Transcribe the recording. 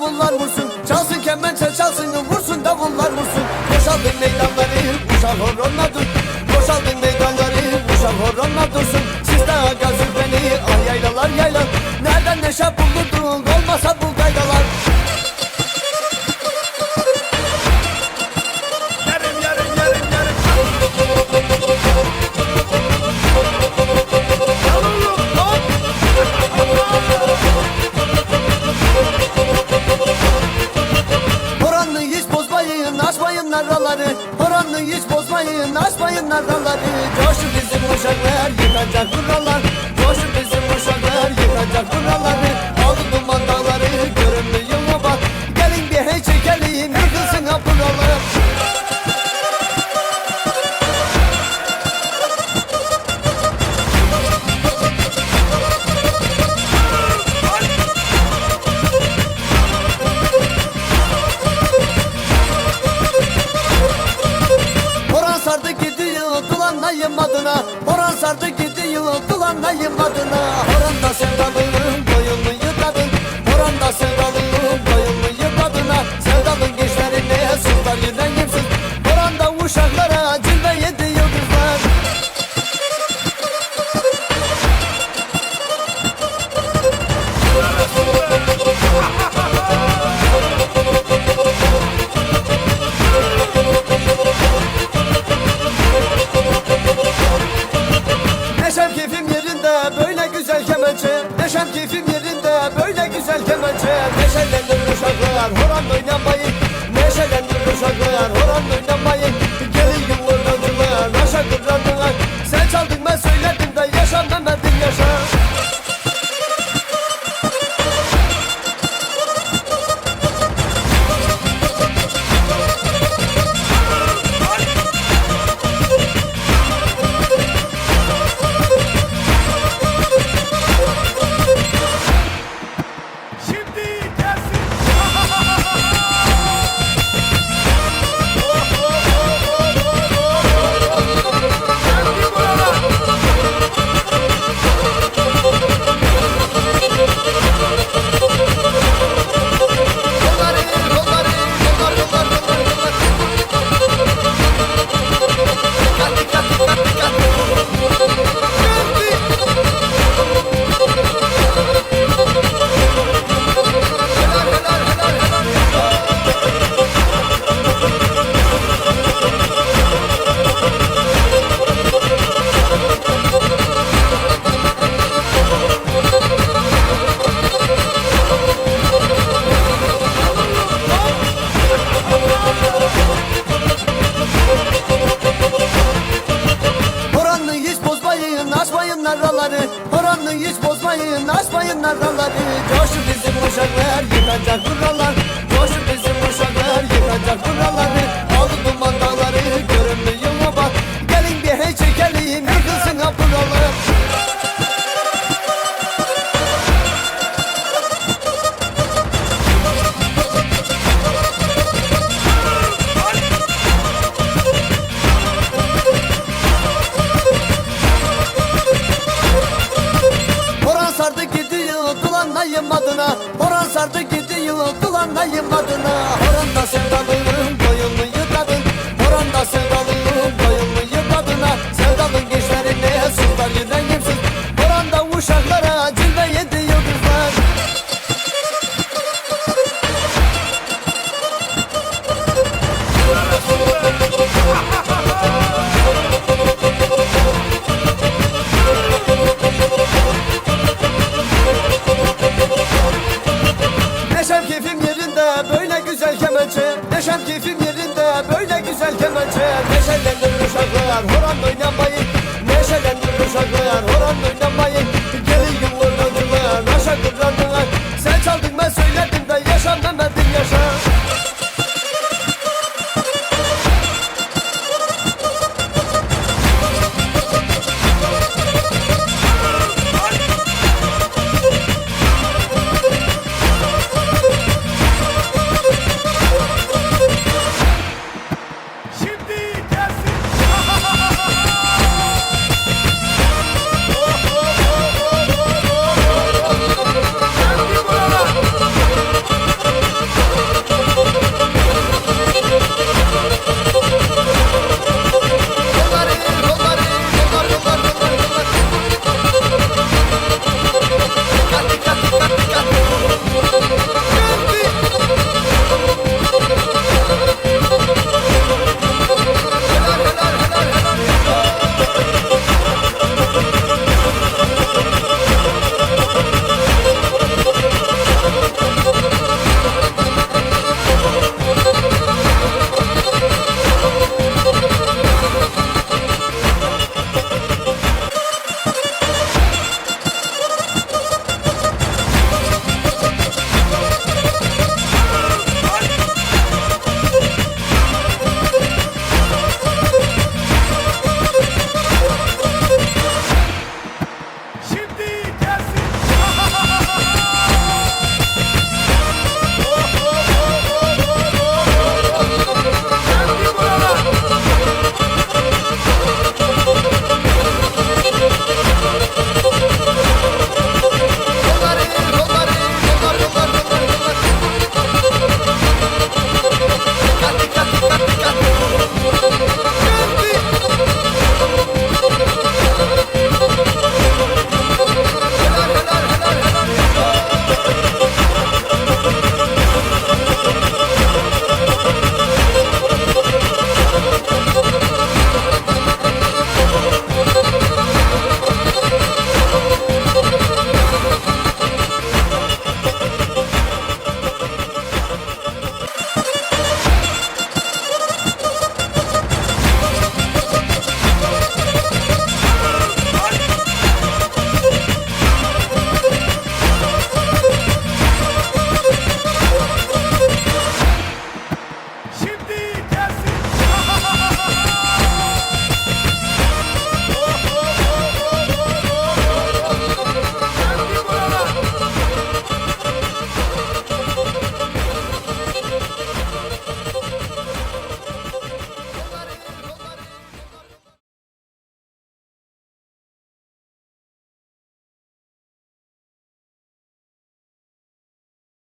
davullar vursun. Çalsın kemençe çalsın vursun davullar vursun. Boşaldın meydanları boşal horonla dur. Boşaldın meydanları boşal horonla dursun. Siz daha gazır beni ah yaylalar yayla Nereden neşe bulurdun olmasa bu gaydalar. de güzel kemençe Neşelendir uşaklar horan oynamayı Neşelendir uşaklar horan oynamayı Koşacak yıkacak kurallar Boran sardı gidiyor kulağına yımadına Horon da sevdalıyım güzel kemençe Neşem keyfim yerinde böyle güzel kemençe Neşelendir uşaklar horan oynamayın